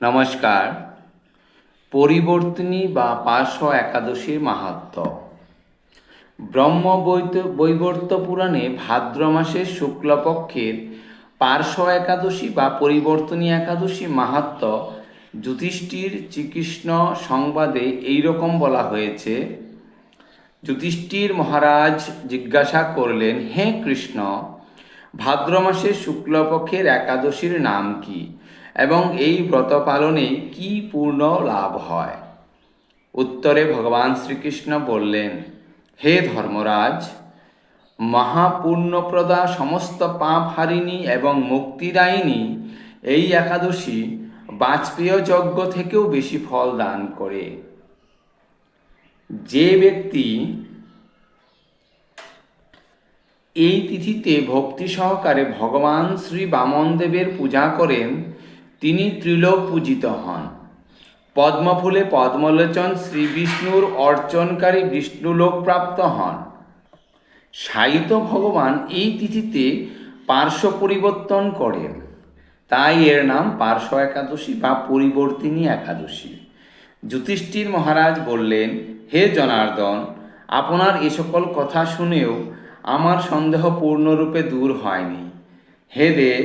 নমস্কার। পরিবর্তনী বা পার্শ্ব একাদশীর মাহাত্ম। ব্রহ্ম বৈবর্ত পুরাণে ভাদ্র মাসের শুক্লপক্ষের পার্শ্ব একাদশী বা পরিবর্তনী একাদশী মাহাত্ম যুধিষ্ঠির শ্রীকৃষ্ণ সংবাদে এই রকম বলা হয়েছে, যুধিষ্ঠির মহারাজ জিজ্ঞাসা করলেন, হে কৃষ্ণ, ভাদ্র মাসের শুক্লপক্ষের একাদশীর নাম কি? এবং এই ব্রত পালনে কি পূর্ণ লাভ হয়? উত্তরে ভগবান শ্রীকৃষ্ণ বললেন, হে ধর্মরাজ, মহাপূর্ণপ্রদা সমস্ত পাপ হারিণী এবং মুক্তিদায়িনী এই একাদশী বাজপেয় যজ্ঞ থেকেও বেশি ফল দান করে। যে ব্যক্তি এই তিথিতে ভক্তি সহকারে ভগবান শ্রী বামনদেবের পূজা করেন তিনি ত্রিলোক পূজিত হন। পদ্মফুলে পদ্মলোচন শ্রী বিষ্ণুর অর্চনকারী বিষ্ণুলোক প্রাপ্ত হন। সাহিত্য ভগবান এই তিথিতে পার্শ্ব পরিবর্তন করেন। তাই এর নাম পার্শ্ব একাদশী বা পরিবর্তিনী একাদশী। যুধিষ্ঠির মহারাজ বললেন, হে জনার্দন, আপনার এ সকল কথা শুনেও আমার সন্দেহ পূর্ণরূপে দূর হয়নি। হে দেব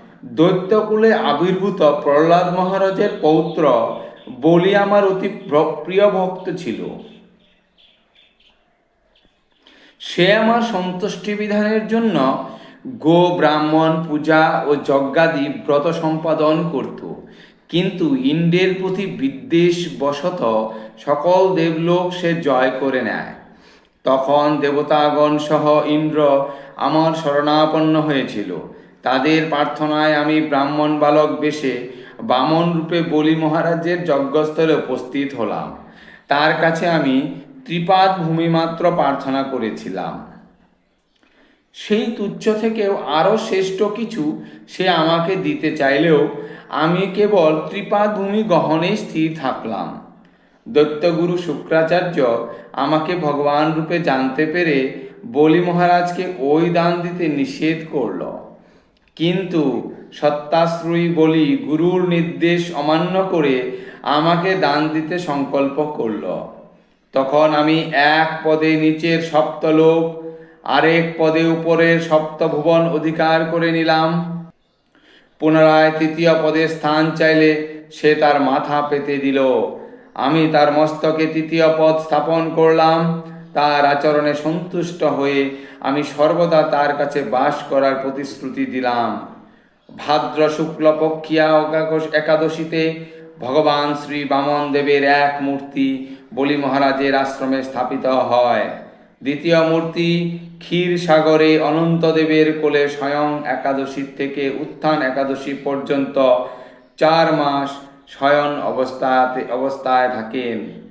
দৈত্যকুলে আবির্ভূত প্রহ্লাদ মহারাজের পৌত্র বলি আমার অতি প্রিয় ভক্ত ছিল। সে আমার সন্তুষ্টি বিধানের জন্য গো ব্রাহ্মণ পূজা ও যজ্ঞাদি ব্রত সম্পাদন করত। কিন্তু ইন্দ্রের প্রতি বিদ্বেষ বশত সকল দেবলোক সে জয় করে নেয়। তখন দেবতাগণ সহ ইন্দ্র আমার শরণাপন্ন হয়েছিল। তাদের প্রার্থনায় আমি ব্রাহ্মণ বালক বেশে বামন রূপে বলি মহারাজের যজ্ঞস্থলে উপস্থিত হলাম। তার কাছে আমি ত্রিপাদ ভূমিমাত্র প্রার্থনা করেছিলাম। সেই তুচ্ছ থেকেও আরও শ্রেষ্ঠ কিছু সে আমাকে দিতে চাইলেও আমি কেবল ত্রিপাদ ভূমি গহনেই স্থির থাকলাম। দৈত্যগুরু শুক্রাচার্য আমাকে ভগবান রূপে জানতে পেরে বলি মহারাজকে ওই দান দিতে নিষেধ করল। কিন্তু সত্যাশ্রয়ী বলি গুরুর নির্দেশ অমান্য করে আমাকে দান দিতে সংকল্প করল। তখন আমি এক পদে নিচের সপ্তলোক আরেক পদে উপরের সপ্তভুবন অধিকার করে নিলাম। পুনরায় তৃতীয় পদে স্থান চাইলে সে তার মাথা পেতে দিল। আমি তার মস্তকে তৃতীয় পদ স্থাপন করলাম। তার আচরণে সন্তুষ্ট হয়ে আমি সর্বদা তার কাছে বাস করার প্রতিশ্রুতি দিলাম। ভাদ্র শুক্লপক্ষিয়া একাদশ- একাদশীতে ভগবান শ্রী বামন দেবের এক মূর্তি বলি মহারাজের আশ্রমে স্থাপিত হয়। দ্বিতীয় মূর্তি ক্ষীর সাগরে অনন্তদেবের কোলে স্বয়ং একাদশী থেকে উত্থান একাদশী পর্যন্ত চার মাস শয়ন অবস্থাতে অবস্থায় থাকেন।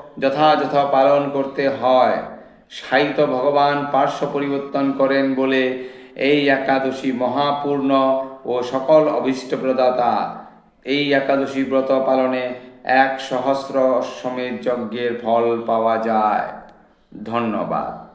যথাযথ পালন করতে হয়। সাহিত্য ভগবান পার্শ্ব পরিবর্তন করেন বলে এই একাদশী মহাপূর্ণ ও সকল অভীষ্ট প্রদাতা এই একাদশী ব্রত পালনে এক সহস্র অশ্বমেধ যজ্ঞের ফল পাওয়া যায়। ধন্যবাদ।